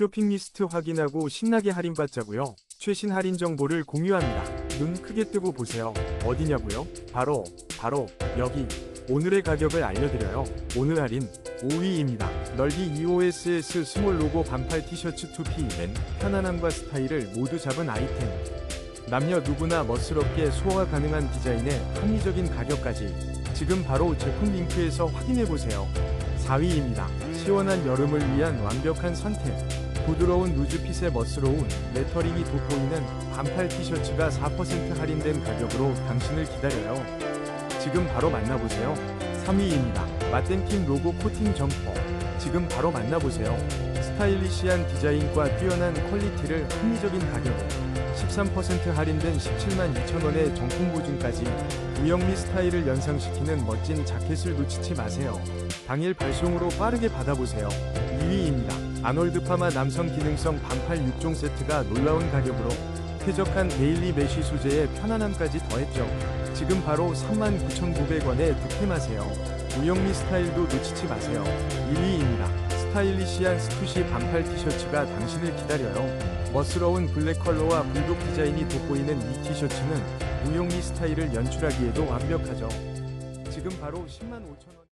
쇼핑 리스트 확인하고 신나게 할인받자고요. 최신 할인 정보를 공유합니다. 눈 크게 뜨고 보세요. 어디냐고요? 바로 바로 여기. 오늘의 가격을 알려드려요. 오늘 할인 5위입니다. 넓이 EOSS 스몰 로고 반팔 티셔츠 2P맨 편안함과 스타일을 모두 잡은 아이템. 남녀 누구나 멋스럽게 소화 가능한 디자인에 합리적인 가격까지 지금 바로 제품 링크에서 확인해보세요. 4위입니다. 시원한 여름을 위한 완벽한 선택. 부드러운 누즈핏의 멋스러운 레터링이 돋보이는 반팔 티셔츠가 4% 할인된 가격으로 당신을 기다려요. 지금 바로 만나보세요. 3위입니다. 마텐킨 로고 코팅 점퍼. 지금 바로 만나보세요. 스타일리시한 디자인과 뛰어난 퀄리티를 합리적인 가격에 13% 할인된 17만 2천원의 정품 보증까지 우영미 스타일을 연상시키는 멋진 자켓을 놓치지 마세요. 당일 발송으로 빠르게 받아보세요. 2위입니다. 아놀드 파마 남성 기능성 반팔 6종 세트가 놀라운 가격으로 쾌적한 데일리 메쉬 소재에 편안함까지 더했죠. 지금 바로 39,900원에 득템하세요. 우영미 스타일도 놓치지 마세요. 1위입니다. 스타일리시한 스투시 반팔 티셔츠가 당신을 기다려요. 멋스러운 블랙 컬러와 불독 디자인이 돋보이는 이 티셔츠는 우영미 스타일을 연출하기에도 완벽하죠. 지금 바로 10만 5천 원.